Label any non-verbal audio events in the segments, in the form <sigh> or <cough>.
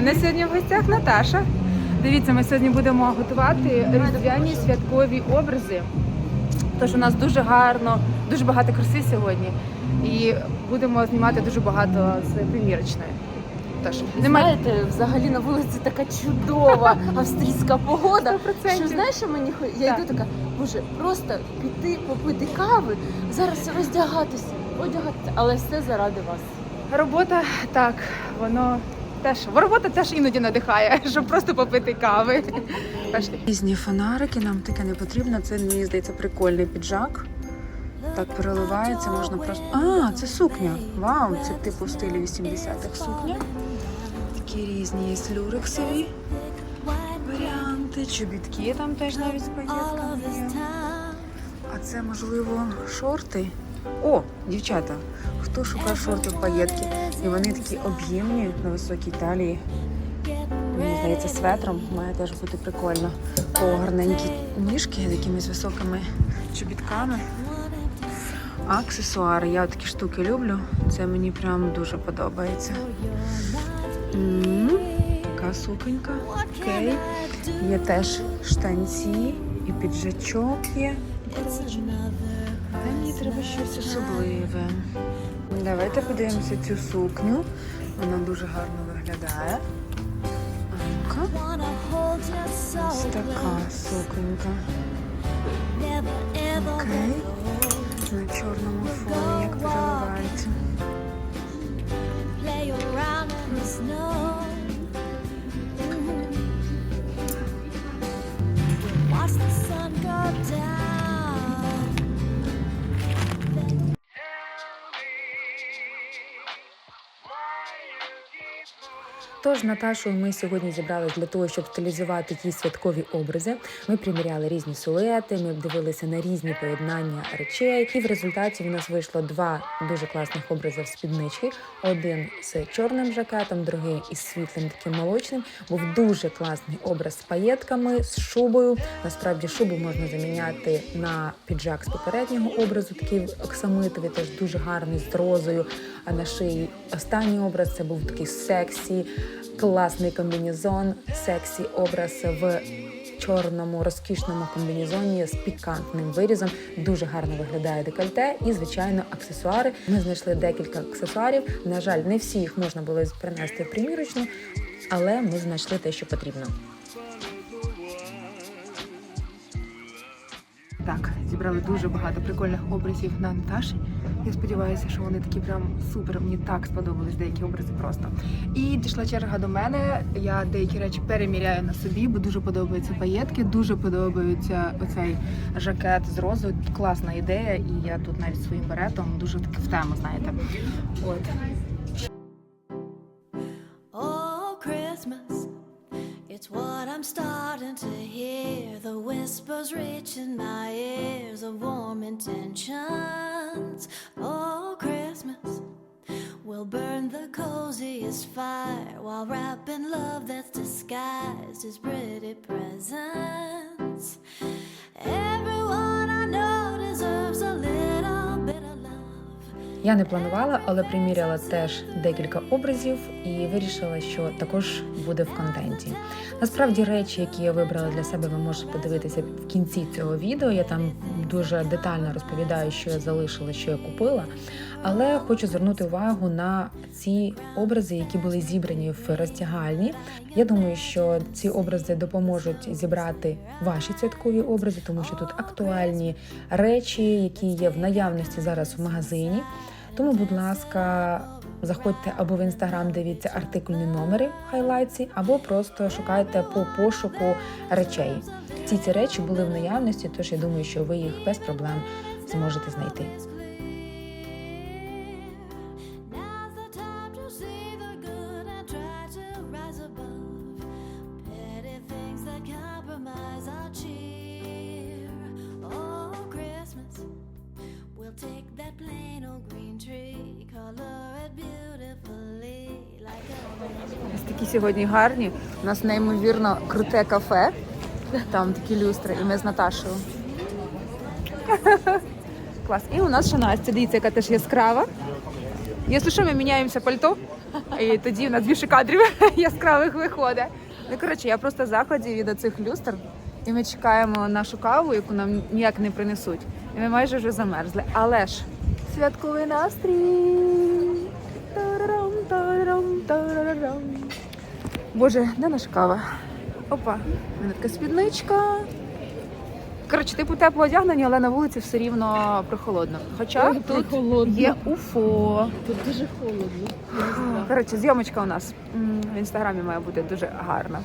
мене сьогодні в гостях Наташа. Дивіться, ми сьогодні будемо готувати різдвяні святкові образи. Тож у нас дуже гарно, дуже багато краси сьогодні. І будемо знімати дуже багато з примірочної. Тож, немає Знаєте, взагалі на вулиці така чудова <laughs> австрійська погода. 100%. Що знаєш, що мені хо- я Так. йду така, боже, просто піти попити кави, зараз роздягатися, одягатися, але все заради вас. робота, так, воно теж робота теж іноді надихає, <laughs> щоб просто попити кави. Різні фонарики, нам таке не потрібно. Це мені здається прикольний піджак. Так переливається, можна просто. А, це сукня. Вау, це типу в стилі 80-х сукня. Такі різні є люрексові варіанти, чобітки там теж навіть з паєтками є. А це можливо шорти. О, дівчата, хто шукає шорти в паєтки? І вони такі об'ємні на високій талії. Мені здається, светром має теж бути прикольно. О, гарненькі ніжки з якимись високими чобітками. Аксесуари. Я такі штуки люблю. Це мені прям дуже подобається. Така суконька. Окей. Є теж штанці і піджачок є. Але мені треба щось особливе. Давайте подивимося цю сукню. Вона дуже гарно виглядає. Ось така суконька. Окей. На чорному фоні, Тож Наташою ми сьогодні зібрались для того, щоб стилізувати ті святкові образи. Ми приміряли різні силуети, ми дивилися на різні поєднання речей. І в результаті в нас вийшло два дуже класних образи в спіднички. Один з чорним жакетом, другий із світлим таким молочним. Був дуже класний образ з паєтками, з шубою. Насправді шубу можна заміняти на піджак з попереднього образу, такий оксамитовий, теж дуже гарний з розою. А на шиї останній образ це був такий сексі, класний комбінезон, сексі образ в чорному розкішному комбінезоні з пікантним вирізом. Дуже гарно виглядає декольте і, звичайно, аксесуари. Ми знайшли декілька аксесуарів. На жаль, не всі їх можна було принести в примірочну, але ми знайшли те, що потрібно. Так, зібрали дуже багато прикольних образів на Наташі. Я сподіваюся, що вони такі прям супер. Мені так сподобались деякі образи просто. І дійшла черга до мене. Я деякі речі переміряю на собі, бо дуже подобаються паєтки, дуже подобається оцей жакет з розою. Класна ідея, і я тут навіть своїм беретом дуже таки в тему, знаєте. От. Whispers reaching my ears of warm intentions. Oh, Christmas, we'll burn the coziest fire while wrapping love that's disguised as pretty presents. Everyone Я не планувала, але приміряла теж декілька образів і вирішила, що також буде в контенті. Насправді, речі, які я вибрала для себе, ви можете подивитися в кінці цього відео. Я там дуже детально розповідаю, що я залишила, що я купила. Але хочу звернути увагу на ці образи, які були зібрані в роздягальні. Я думаю, що ці образи допоможуть зібрати ваші святкові образи, тому що тут актуальні речі, які є в наявності зараз в магазині. Тому, будь ласка, заходьте або в інстаграм, дивіться артикульні номери в хайлайці, або просто шукайте по пошуку речей. Ці ці речі були в наявності, тож я думаю, що ви їх без проблем зможете знайти. Такі сьогодні гарні. У нас неймовірно круте кафе. Там такі люстри, і ми з Наташою. <laughs> Клас. І у нас ще Настя, дивіться, яка теж яскрава. Якщо що, ми міняємося пальто. І тоді в нас більше кадрів <laughs> яскравих виходить. Ну, коротше, я просто в від цих люстр. І ми чекаємо нашу каву, яку нам ніяк не принесуть. І ми майже вже замерзли. Але ж святковий настрій. Тарарам, тарарам, тарарам. Боже, де наша кава? Опа, в мене така спідничка. Коротше, типу тепло одягнені, але на вулиці все рівно прохолодно. Хоча Ой, тут прохолодно. є уфо. Тут дуже холодно. Коротше, зйомочка у нас в інстаграмі має бути дуже гарна.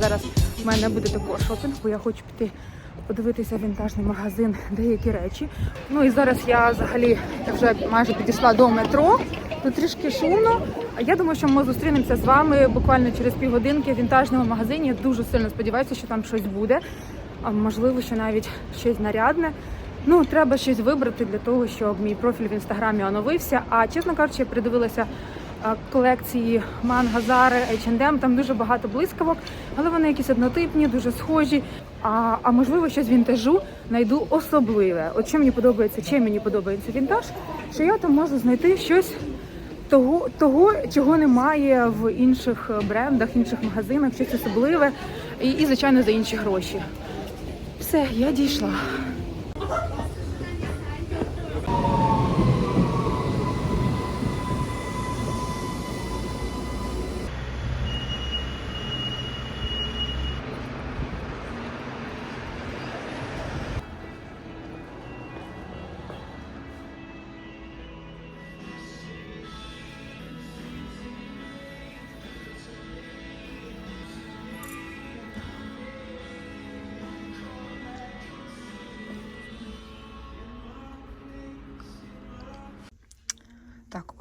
Зараз в мене буде також шопінг, бо я хочу піти подивитися вінтажний магазин, деякі речі. Ну і зараз я взагалі вже майже підійшла до метро. Тут трішки шумно. Я думаю, що ми зустрінемося з вами буквально через півгодинки в вінтажному магазині. Я дуже сильно сподіваюся, що там щось буде. А можливо, що навіть щось нарядне. Ну, треба щось вибрати для того, щоб мій профіль в інстаграмі оновився. А чесно кажучи, я придивилася колекції манга, Зари, H&M, там дуже багато блискавок, але вони якісь однотипні, дуже схожі. А, а можливо, щось вінтажу знайду особливе. От що мені подобається, чим мені подобається вінтаж, що я там можу знайти щось того, того, чого немає в інших брендах, інших магазинах, щось особливе, і, і звичайно, за інші гроші. Все, я дійшла.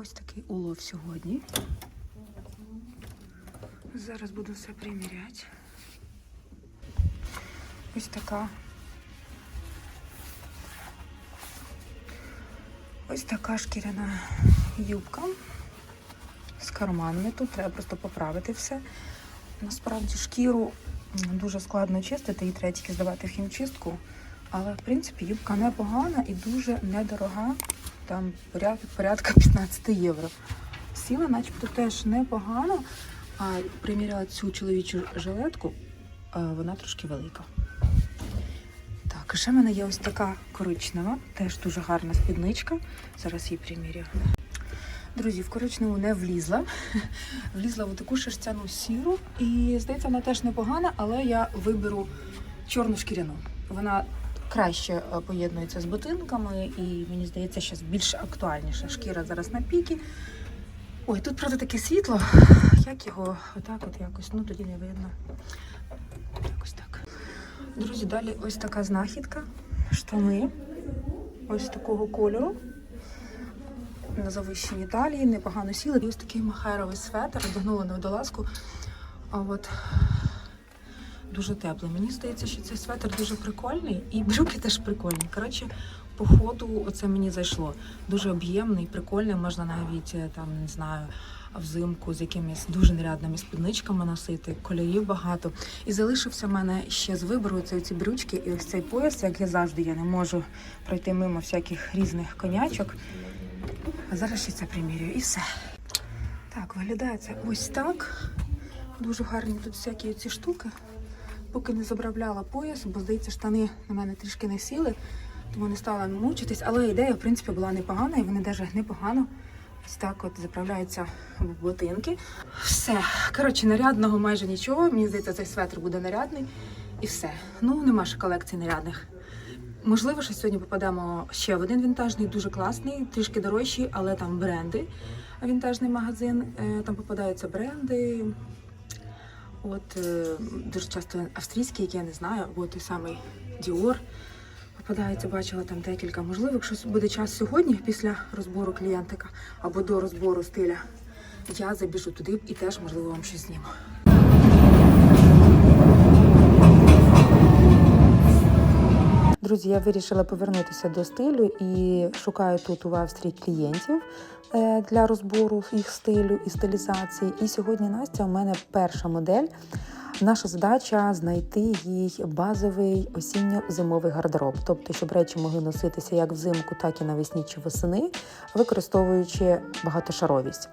Ось такий улов сьогодні. Зараз буду все приміряти. Ось така. Ось така шкіряна юбка з карманами. Тут треба просто поправити все. Насправді шкіру дуже складно чистити, її треба здавати в хімчистку. Але в принципі юбка непогана і дуже недорога. Там порядка, <laughs> порядка 15 євро. Сіла, начебто, теж непогано. А приміряла цю чоловічу жилетку, а вона трошки велика. Так, і ще в мене є ось така коричнева, теж дуже гарна спідничка. Зараз її приміряю. Друзі, в коричневу не влізла. <laughs> Влізла в таку шерстяну сіру. І здається, вона теж непогана, але я виберу чорну шкіряну. Вона краще е, поєднується з ботинками, і мені здається, що більш актуальніша шкіра зараз на піки. Ой, тут правда таке світло. Як його отак от якось, ну тоді не видно. Якось так. Друзі, далі ось така знахідка. Штани. Ось такого кольору. На завищеній талії, непогано сіли. І ось такий махеровий светр, одягнула на водолазку. А от дуже теплий. Мені здається, що цей светр дуже прикольний, і брюки теж прикольні. Коротше, по ходу оце мені зайшло. Дуже об'ємний, прикольний. Можна навіть е, там не знаю. Взимку з якимись дуже нарядними спідничками носити, кольорів багато. І залишився в мене ще з вибору це ці брючки і ось цей пояс, як я завжди, я не можу пройти мимо всяких різних конячок. А зараз ще це примірюю і все. Так, виглядає це ось так. Дуже гарні тут всякі ці штуки. Поки не заправляла пояс, бо здається, штани на мене трішки не сіли, тому не стала мучитись. Але ідея, в принципі, була непогана, і вони навіть непогано ось так от заправляються в ботинки. Все. Коротше, нарядного майже нічого. Мені здається, цей светр буде нарядний. І все. Ну, нема ще колекції нарядних. Можливо, що сьогодні попадемо ще в один вінтажний, дуже класний, трішки дорожчий, але там бренди. Вінтажний магазин. Е, Там попадаються бренди. От е, дуже часто австрійські, які я не знаю, або той самий Діор Попадається, бачила там декілька. Можливо, якщо буде час сьогодні, після розбору клієнтика або до розбору стиля, я забіжу туди і теж можливо вам щось зніму. Друзі, я вирішила повернутися до стилю і шукаю тут у Австрії клієнтів е, для розбору їх стилю і стилізації. І сьогодні Настя у мене перша модель. Наша задача знайти їй базовий осінньо-зимовий гардероб, тобто, щоб речі могли носитися як взимку, так і навесні чи восени, використовуючи багатошаровість.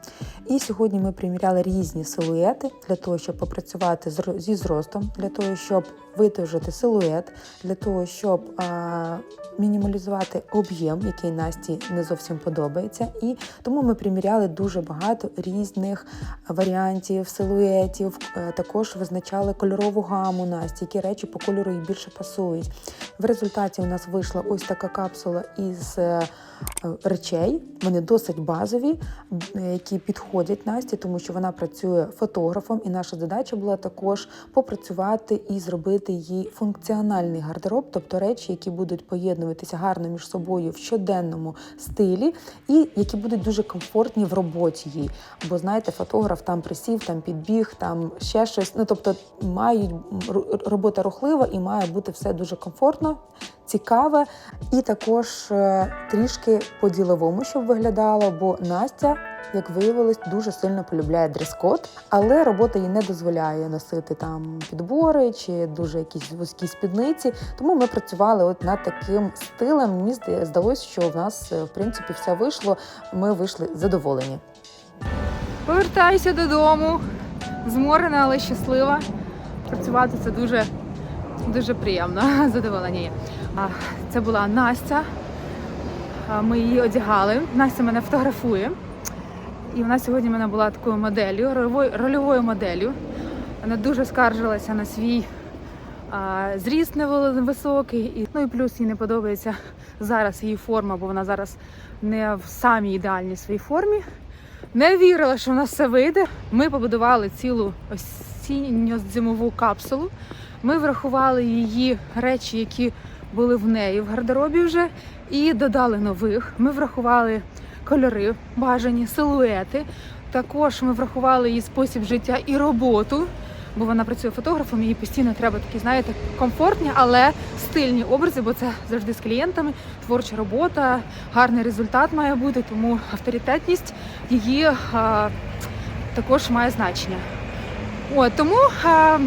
І сьогодні ми приміряли різні силуети для того, щоб попрацювати зі зростом, для того, щоб видовжити силует, для того, щоб а, мінімалізувати об'єм, який Насті не зовсім подобається. І тому ми приміряли дуже багато різних варіантів, силуетів. Е, Також визначали кольорову гаму Насті, які речі по кольору їй більше пасують. В результаті у нас вийшла ось така капсула із е, е, речей. Вони досить базові, е, які підходять Насті, тому що вона працює фотографом, і наша задача була також попрацювати і зробити їй функціональний гардероб, тобто речі, які будуть поєднуватися гарно між собою в щоденному стилі, і які будуть дуже комфортні в роботі їй. Бо знаєте, фотограф там присів, там підбіг, там ще щось. Ну тобто мають робота рухлива і має бути все дуже комфортно, цікаве, і також е, трішки по-діловому, щоб виглядало, бо Настя. Як виявилось, дуже сильно полюбляє дрес-код, але робота їй не дозволяє носити там підбори чи дуже якісь вузькі спідниці. Тому ми працювали от над таким стилем. Мені зда- здалося, що в нас е, в принципі все вийшло. Ми вийшли задоволені. Повертаюся додому, зморена, але щаслива. Працювати це дуже, дуже приємно. <laughs> Задоволення є. Це була Настя. Ми її одягали. Настя мене фотографує. І вона сьогодні мене була такою моделлю, рольовою, моделлю. Вона дуже скаржилася на свій а, зріст невисокий. Ну і плюс їй не подобається зараз її форма, бо вона зараз не в самій ідеальній своїй формі. Не вірила, що в нас все вийде. Ми побудували цілу осінньо-зимову капсулу. Ми врахували її речі, які були в неї в гардеробі вже, і додали нових. Ми врахували кольори, бажані, силуети. Також ми врахували її спосіб життя і роботу, бо вона працює фотографом, їй постійно треба такі, знаєте, комфортні, але стильні образи, бо це завжди з клієнтами, творча робота, гарний результат має бути, тому авторитетність її а, також має значення. От, тому, а,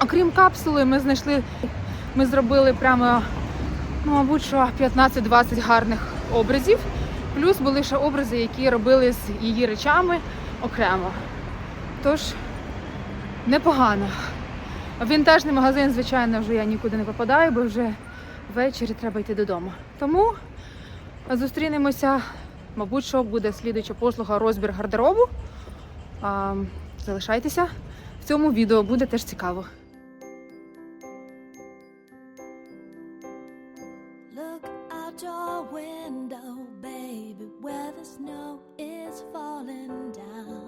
окрім капсули, ми знайшли, ми зробили прямо, ну, мабуть, що 15-20 гарних образів. Плюс були ще образи, які робили з її речами окремо. Тож, непогано. В вінтажний магазин, звичайно, вже я нікуди не попадаю, бо вже ввечері треба йти додому. Тому зустрінемося, мабуть, що буде слідуюча послуга розбір гардеробу. А, залишайтеся. В цьому відео буде теж цікаво. Window, baby, where the snow is falling down.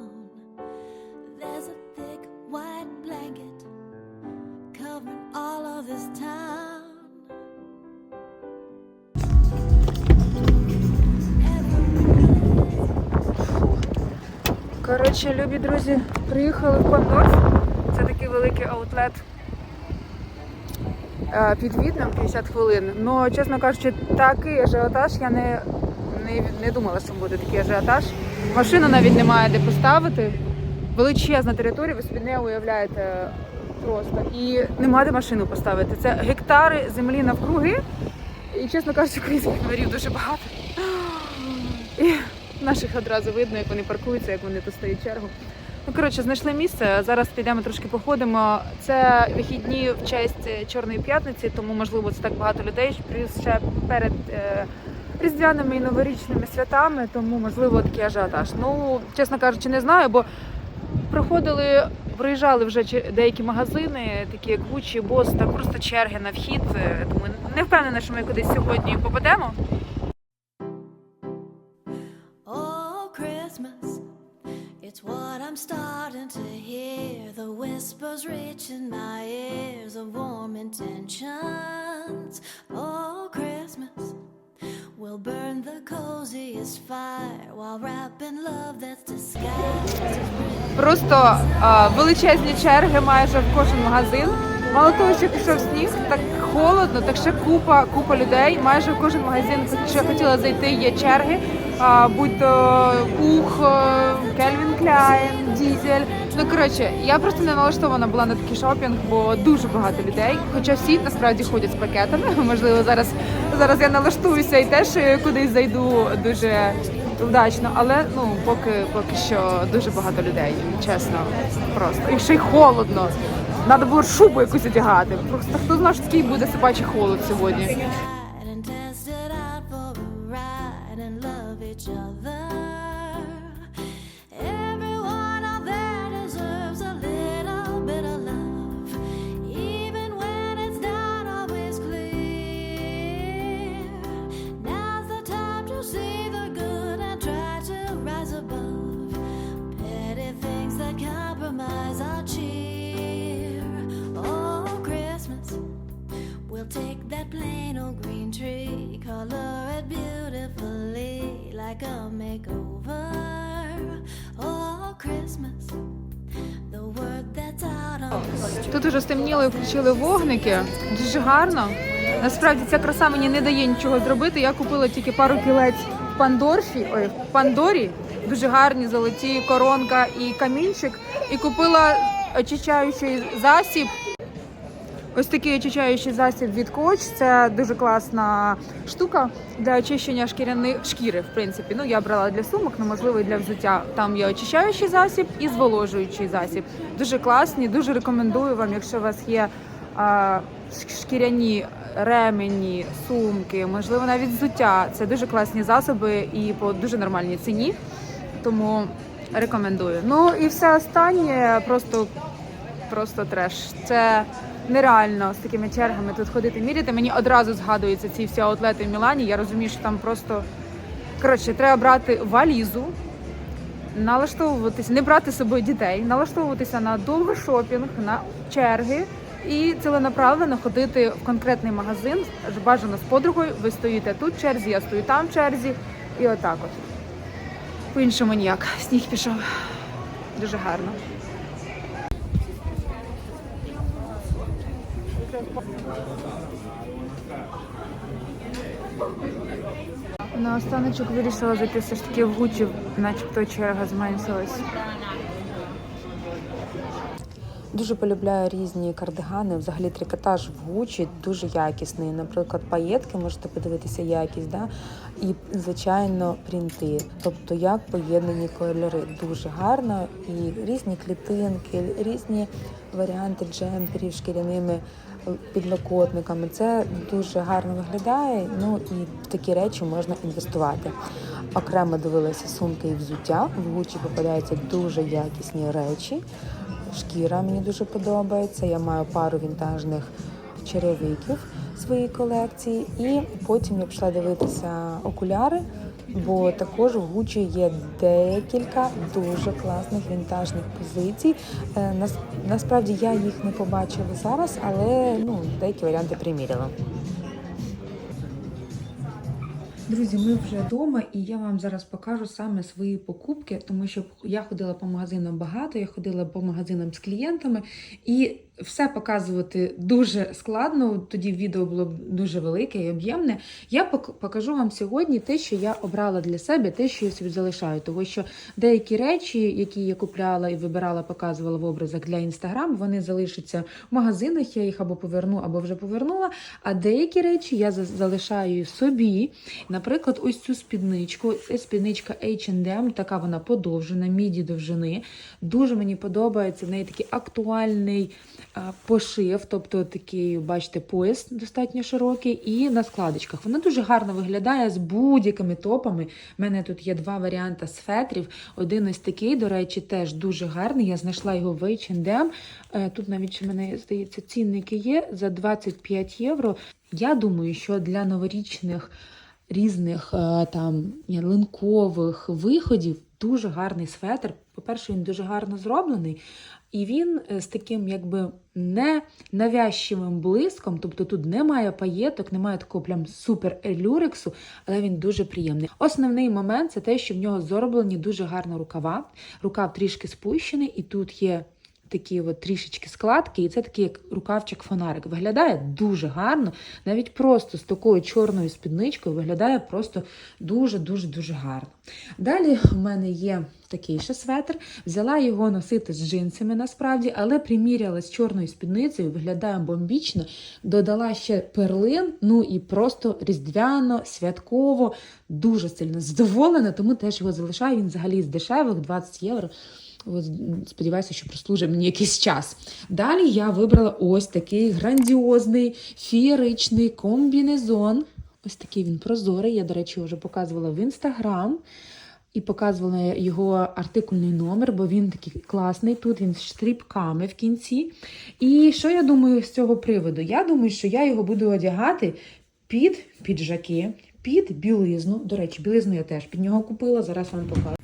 Коротше, любі друзі, приїхали в Пандос. Це такий великий аутлет е, під Відном 50 хвилин. Ну, чесно кажучи, такий ажіотаж я не, не, не думала, що буде такий ажіотаж. Машину навіть немає де поставити. Величезна територія, ви собі не уявляєте просто. І нема де машину поставити. Це гектари землі навкруги. І, чесно кажучи, українських номерів дуже багато. Наших одразу видно, як вони паркуються, як вони тут чергу. Ну, коротше, знайшли місце. Зараз підемо трошки походимо. Це вихідні в честь е, Чорної п'ятниці, тому можливо це так багато людей. Плюс ще перед е, різдвяними і новорічними святами, тому можливо такий ажіотаж. Ну, чесно кажучи, не знаю, бо проходили Проїжджали вже деякі магазини, такі як Gucci, Boss, там просто черги на вхід. Е, Тому не впевнена, що ми кудись сьогодні попадемо. Intentions. Oh, Christmas, we'll burn the coziest fire while wrapping love that's disguised Просто а, величезні черги майже в кожен магазин. Мало того, що пішов сніг, так холодно, так ще купа, купа людей. Майже в кожен магазин, що хотіла зайти, є черги. Будь то Ух, Кельвін Кляйн, Дізель. Ну коротше, я просто не налаштована була на такий шопінг, бо дуже багато людей. Хоча всі насправді ходять з пакетами. <laughs> Можливо, зараз зараз я налаштуюся і теж е, кудись зайду дуже вдачно, але ну поки поки що дуже багато людей, чесно, просто і ще й холодно. Треба було шубу якусь одягати. Просто хто знає, що такий буде собачий холод сьогодні. Тут уже стемніло і включили вогники. Дуже гарно. Насправді ця краса мені не дає нічого зробити. Я купила тільки пару кілець в Пандорфі, ой, в Пандорі. Дуже гарні золоті коронка і камінчик. І купила очищаючий засіб. Ось такий очищаючий засіб від Коч. Це дуже класна штука для очищення шкіряни шкіри. В принципі, ну я брала для сумок, ну можливо і для взуття. Там є очищаючий засіб і зволожуючий засіб. Дуже класні, дуже рекомендую вам, якщо у вас є а, шкіряні ремені, сумки, можливо, навіть взуття. Це дуже класні засоби і по дуже нормальній ціні. Тому рекомендую. Ну і все останнє просто просто треш. Це нереально з такими чергами тут ходити міряти. Мені одразу згадуються ці всі аутлети в Мілані. Я розумію, що там просто коротше, треба брати валізу, налаштовуватися, не брати з собою дітей, налаштовуватися на довгий шопінг, на черги. І ціленаправленно ходити в конкретний магазин, бажано з подругою. Ви стоїте тут в черзі, я стою там в черзі, і отак от. По-іншому ніяк. Сніг пішов. Дуже гарно. На останочок вирішила зайти все ж таки в Гучі, начебто черга зменшилась. Дуже полюбляю різні кардигани. Взагалі трикотаж в Гучі дуже якісний. Наприклад, паєтки можете подивитися якість, да? і звичайно принти. Тобто як поєднані кольори дуже гарно і різні клітинки, різні варіанти джемперів шкіряними підлокотниками. Це дуже гарно виглядає. Ну і в такі речі можна інвестувати. Окремо дивилася сумки і взуття. В Гучі попадаються дуже якісні речі. Шкіра мені дуже подобається. Я маю пару вінтажних черевиків своїй колекції, і потім я пішла дивитися окуляри, бо також в Гучі є декілька дуже класних вінтажних позицій. Е, Насправді я їх не побачила зараз, але ну деякі варіанти приміряла. Друзі, ми вже вдома, і я вам зараз покажу саме свої покупки, тому що я ходила по магазинам багато, я ходила по магазинам з клієнтами, і все показувати дуже складно. Тоді відео було б дуже велике і об'ємне. Я пок- покажу вам сьогодні те, що я обрала для себе, те, що я собі залишаю. Тому що деякі речі, які я купляла і вибирала, показувала в образах для інстаграм, вони залишаться в магазинах. Я їх або поверну, або вже повернула. А деякі речі я залишаю собі. Наприклад, ось цю спідничку. Це спідничка H&M, така вона подовжена, міді довжини. Дуже мені подобається. В неї такий актуальний пошив, тобто такий, бачите, пояс достатньо широкий, і на складочках. Воно дуже гарно виглядає з будь-якими топами. У мене тут є два варіанти з фетрів. Один ось такий, до речі, теж дуже гарний. Я знайшла його в H&M. Тут навіть в мене здається, цінники є за 25 євро. Я думаю, що для новорічних різних е, там линкових виходів дуже гарний светр. По-перше, він дуже гарно зроблений, і він е, з таким якби не навязчивим блиском, тобто тут немає паєток, немає такого прям супер люрексу, але він дуже приємний. Основний момент це те, що в нього зроблені дуже гарно рукава. Рукав трішки спущений, і тут є такі от трішечки складки, і це такий як рукавчик-фонарик. Виглядає дуже гарно, навіть просто з такою чорною спідничкою виглядає просто дуже-дуже дуже гарно. Далі в мене є такий ще светр. Взяла його носити з джинсами насправді, але приміряла з чорною спідницею, виглядає бомбічно. Додала ще перлин, ну і просто різдвяно, святково, дуже сильно задоволена, тому теж його залишаю. Він взагалі з дешевих 20 євро. Сподіваюся, що прослужить мені якийсь час. Далі я вибрала ось такий грандіозний фієричний комбінезон. Ось такий він прозорий. Я, до речі, вже показувала в інстаграм і показувала його артикульний номер, бо він такий класний. Тут він з штріпками в кінці. І що я думаю з цього приводу? Я думаю, що я його буду одягати під піджаки, під білизну. До речі, білизну я теж під нього купила. Зараз вам покажу.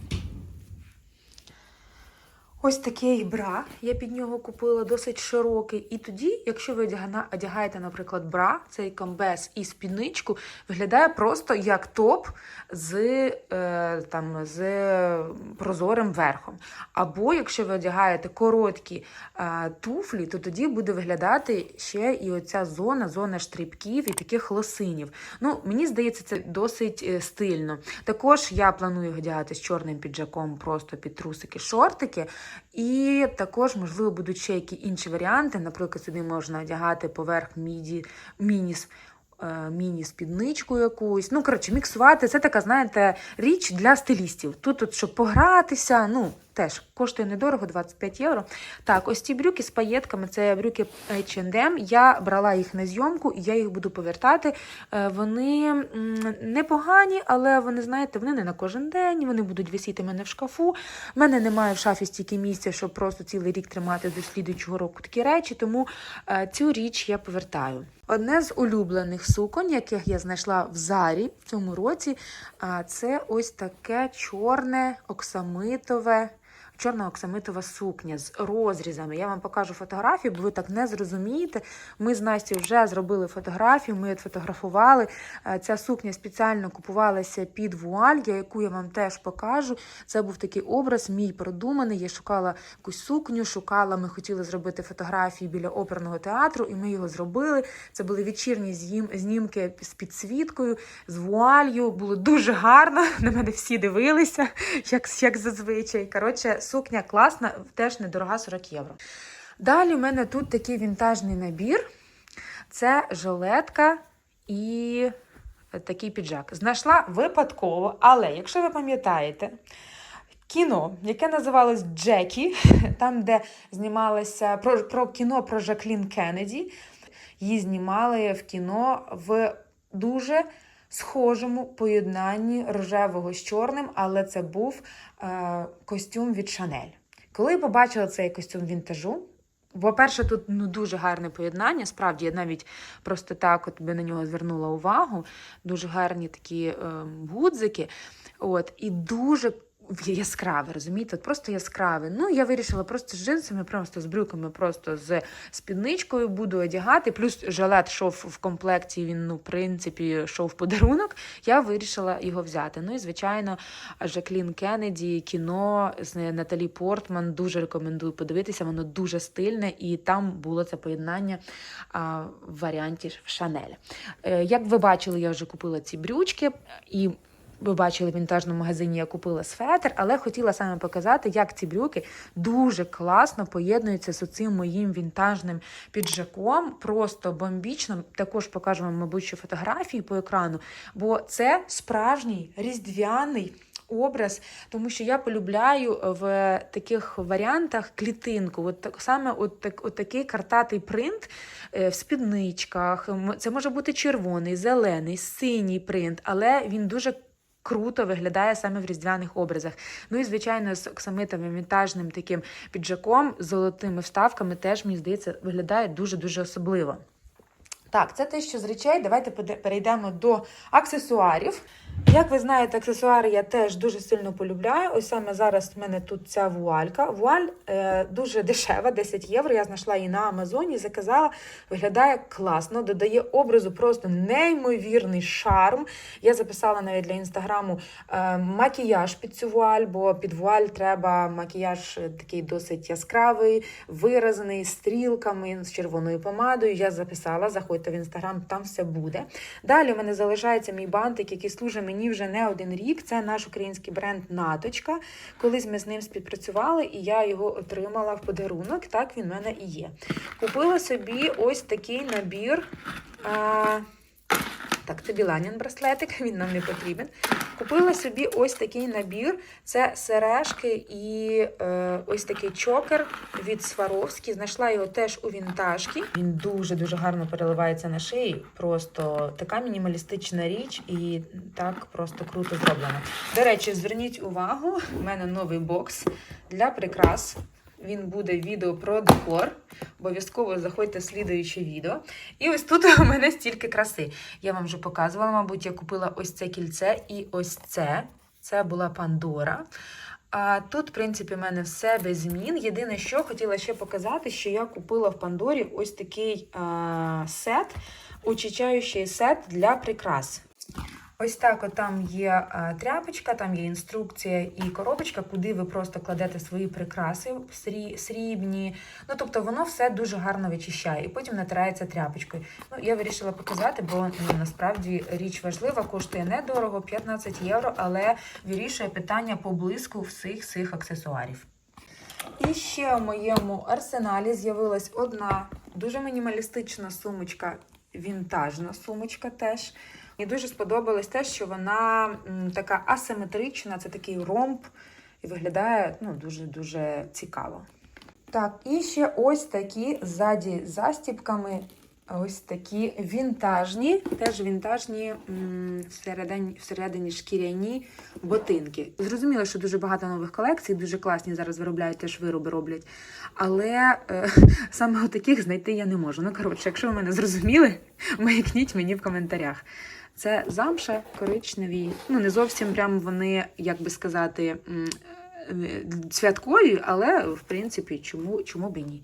Ось такий бра я під нього купила досить широкий. І тоді, якщо ви одягаєте, наприклад, бра, цей комбез і спідничку, виглядає просто як топ з, е, там, з прозорим верхом. Або якщо ви одягаєте короткі е, туфлі, то тоді буде виглядати ще і оця зона, зона штрибків і таких лосинів. Ну, мені здається, це досить е, стильно. Також я планую одягати з чорним піджаком просто під трусики, шортики. І також, можливо, будуть ще які інші варіанти. Наприклад, сюди можна одягати поверх міді, міні, е, міні-спідничку якусь. Ну, коротше, міксувати. Це така, знаєте, річ для стилістів. Тут, тут щоб погратися, ну, теж коштує недорого, 25 євро. Так, ось ці брюки з паєтками, це брюки H&M. Я брала їх на зйомку, я їх буду повертати. Е, Вони непогані, але вони, знаєте, вони не на кожен день, вони будуть висіти мене в шкафу. У мене немає в шафі стільки місця, щоб просто цілий рік тримати до слідуючого року такі речі, тому е, цю річ я повертаю. Одне з улюблених суконь, яких я знайшла в Зарі в цьому році, це ось таке чорне оксамитове. Чорна оксамитова сукня з розрізами. Я вам покажу фотографію, бо ви так не зрозумієте. Ми з Настю вже зробили фотографію, ми фотографували. Е, Ця сукня спеціально купувалася під вуаль, яку я вам теж покажу. Це був такий образ, мій продуманий. Я шукала якусь сукню, шукала. Ми хотіли зробити фотографії біля оперного театру, і ми його зробили. Це були вечірні знімки з підсвіткою, з вуалью. Було дуже гарно. <laughs> На мене всі дивилися, як, як зазвичай. Коротше, сукня класна, теж недорога 40 євро. Далі в мене тут такий вінтажний набір. Це жилетка і такий піджак. Знайшла випадково, але якщо ви пам'ятаєте, кіно, яке називалось Джекі, <laughs> там, де знімалося про, про кіно про Жаклін Кеннеді, її знімали в кіно в дуже схожому поєднанні рожевого з чорним, але це був е, костюм від Шанель. Коли я побачила цей костюм вінтажу, по-перше, тут ну, дуже гарне поєднання. Справді, я навіть просто так от би на нього звернула увагу. Дуже гарні такі е, гудзики. От, і дуже яскраве, розумієте? От просто яскраве. Ну, я вирішила просто з джинсами, просто з брюками, просто з спідничкою буду одягати. Плюс жилет шов в комплекті, він, ну, в принципі, шов подарунок. Я вирішила його взяти. Ну і, звичайно, Жаклін Кеннеді, кіно з Наталі Портман. Дуже рекомендую подивитися. Воно дуже стильне, і там було це поєднання а, в варіанті Шанель. Е, як ви бачили, я вже купила ці брючки і. Ви бачили в вінтажному магазині, я купила светр, але хотіла саме показати, як ці брюки дуже класно поєднуються з цим моїм вінтажним піджаком. Просто бомбічно. Також покажу вам, мабуть, що фотографії по екрану, бо це справжній різдвяний образ, тому що я полюбляю в таких варіантах клітинку. От так саме от, так, от такий картатий принт е, в спідничках. Це може бути червоний, зелений, синій принт, але він дуже. Круто виглядає саме в різдвяних образах. Ну і звичайно, з оксамитовим вінтажним таким піджаком з золотими вставками теж мені здається виглядає дуже дуже особливо. Так, це те, що з речей. Давайте перейдемо до аксесуарів. Як ви знаєте, аксесуари я теж дуже сильно полюбляю. Ось саме зараз в мене тут ця вуалька. Вуаль е, дуже дешева, 10 євро. Я знайшла її на Амазоні, заказала. Виглядає класно, додає образу просто неймовірний шарм. Я записала навіть для інстаграму е, макіяж під цю вуаль, бо під вуаль треба макіяж е, такий досить яскравий, виразний, стрілками, з червоною помадою. Я записала, заходьте в інстаграм, там все буде. Далі в мене залишається мій бантик, який служить мені вже не один рік. Це наш український бренд Наточка. Колись ми з ним співпрацювали, і я його отримала в подарунок. Так він в мене і є. Купила собі ось такий набір. А... Так, це Біланін браслетик, <laughs> він нам не потрібен. Купила собі ось такий набір. Це сережки і е, ось такий чокер від Сваровські. Знайшла його теж у вінтажці. Він дуже-дуже гарно переливається на шиї. Просто така мінімалістична річ і так просто круто зроблено. До речі, зверніть увагу, у мене новий бокс для прикрас. Він буде відео про декор. Обов'язково заходьте в слідуюче відео. І ось тут у мене стільки краси. Я вам вже показувала, мабуть, я купила ось це кільце і ось це. Це була Пандора. А тут, в принципі, в мене все без змін. Єдине, що хотіла ще показати, що я купила в Пандорі ось такий а, сет, очищаючий сет для прикрас. Ось так от там є тряпочка, там є інструкція і коробочка, куди ви просто кладете свої прикраси срібні. Ну, тобто воно все дуже гарно вичищає і потім натирається тряпочкою. Ну, я вирішила показати, бо ну, насправді річ важлива, коштує недорого, 15 євро, але вирішує питання по блиску всіх цих аксесуарів. І ще в моєму арсеналі з'явилась одна дуже мінімалістична сумочка, вінтажна сумочка теж. Мені дуже сподобалось те, що вона така асиметрична, це такий ромб, і виглядає ну, дуже-дуже цікаво. Так, і ще ось такі ззаді застіпками, ось такі вінтажні, теж вінтажні всередині, всередині шкіряні ботинки. Зрозуміло, що дуже багато нових колекцій, дуже класні зараз виробляють, теж вироби роблять. Але е, <laughs> саме таких знайти я не можу. Ну, коротше, якщо ви мене зрозуміли, <laughs> маякніть мені в коментарях. Це замша коричневі. Ну, не зовсім прям вони, як би сказати, е, святкові, але в принципі, чому, чому б і ні.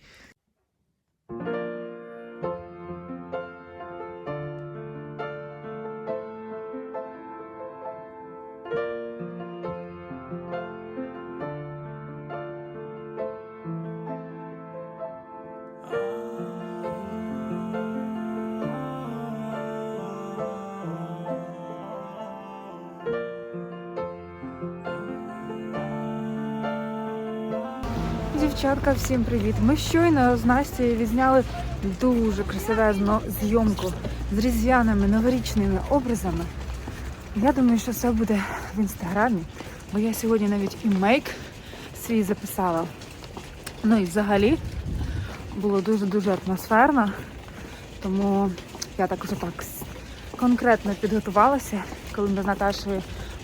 Дівчатка, всім привіт! Ми щойно з Настю відзняли дуже красивезну зйомку з різдвяними новорічними образами. Я думаю, що все буде в інстаграмі, бо я сьогодні навіть і мейк свій записала. Ну і взагалі було дуже-дуже атмосферно, тому я також так конкретно підготувалася. Коли ми з Наташею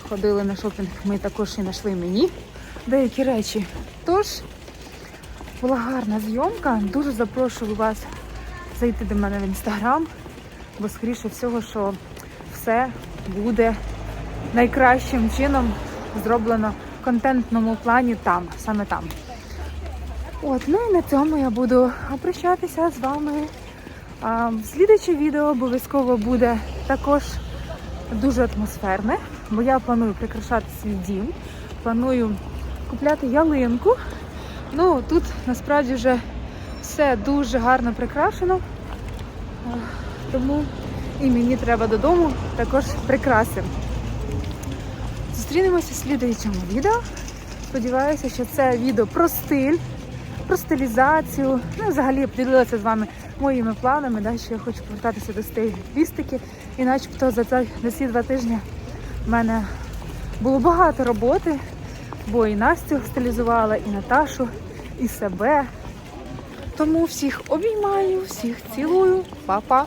ходили на шопінг, ми також і знайшли мені деякі речі. Тож була гарна зйомка. Дуже запрошую вас зайти до мене в інстаграм, бо скоріше всього, що все буде найкращим чином зроблено в контентному плані там, саме там. От, ну і на цьому я буду прощатися з вами. А, слідуюче відео обов'язково буде також дуже атмосферне, бо я планую прикрашати свій дім, планую купляти ялинку. Ну, тут насправді вже все дуже гарно прикрашено. Тому і мені треба додому також прикраси. Зустрінемося в слідуючому відео. Сподіваюся, що це відео про стиль, про стилізацію. Ну, взагалі я поділилася з вами моїми планами. Да, що я хочу повертатися до стилістики. І начебто за, цей, за ці два тижні в мене Було багато роботи, бо і Настю стилізувала, і Наташу, і себе. Тому всіх обіймаю, всіх цілую, Па-па!